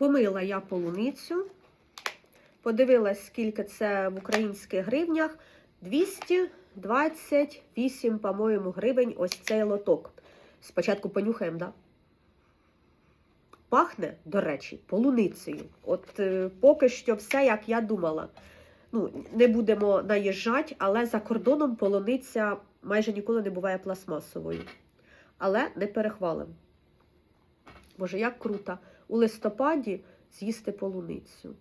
Помила я полуницю. Подивилась, скільки це в українських гривнях. 228, по-моєму, гривень ось цей лоток. Спочатку понюхаємо, да? Пахне, до речі, полуницею. От е, поки що все, як я думала. Ну, не будемо наїжджати, але за кордоном полуниця майже ніколи не буває пластмасовою. Але не перехвалимо. Боже, як круто. У листопаді з'їсти полуницю.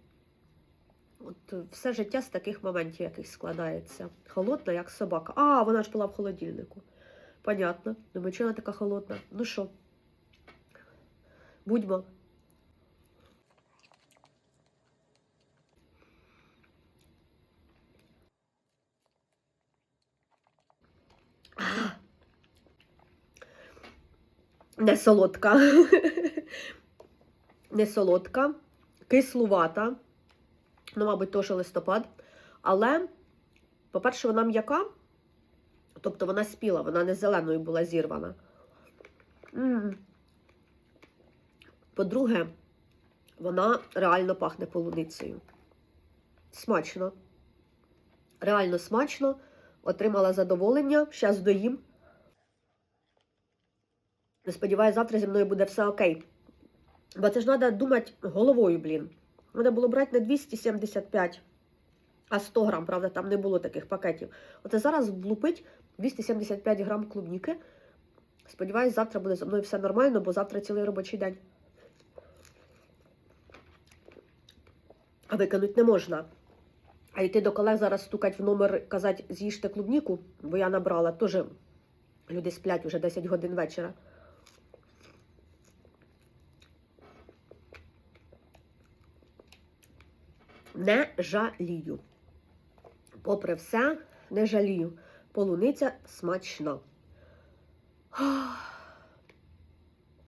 От е, все життя з таких моментів якихось складається. Холодна, як собака. А, вона ж була в холодильнику. Понятно. Думаю, чого вона така холодна? Ну що? Будьмо. Не солодка. Не солодка, кислувата. Ну, мабуть, теж листопад. Але, по-перше, вона м'яка, тобто вона спіла, вона не зеленою була зірвана. По-друге, вона реально пахне полуницею. Смачно. Реально смачно. Отримала задоволення. Зараз доїм. Сподіваюсь, завтра зі мною буде все окей. Бо це ж треба думати головою, блін. Треба було брати не 275, а 100 грам, правда, там не було таких пакетів. Оце зараз влупить 275 грам клубніки. Сподіваюсь, завтра буде зі мною все нормально, бо завтра цілий робочий день. А викинуть не можна. А йти до колег зараз стукати в номер, казати, з'їжте клубніку, бо я набрала. Теж люди сплять уже 10 годин вечора. Не жалію. Попри все, не жалію. Полуниця смачна.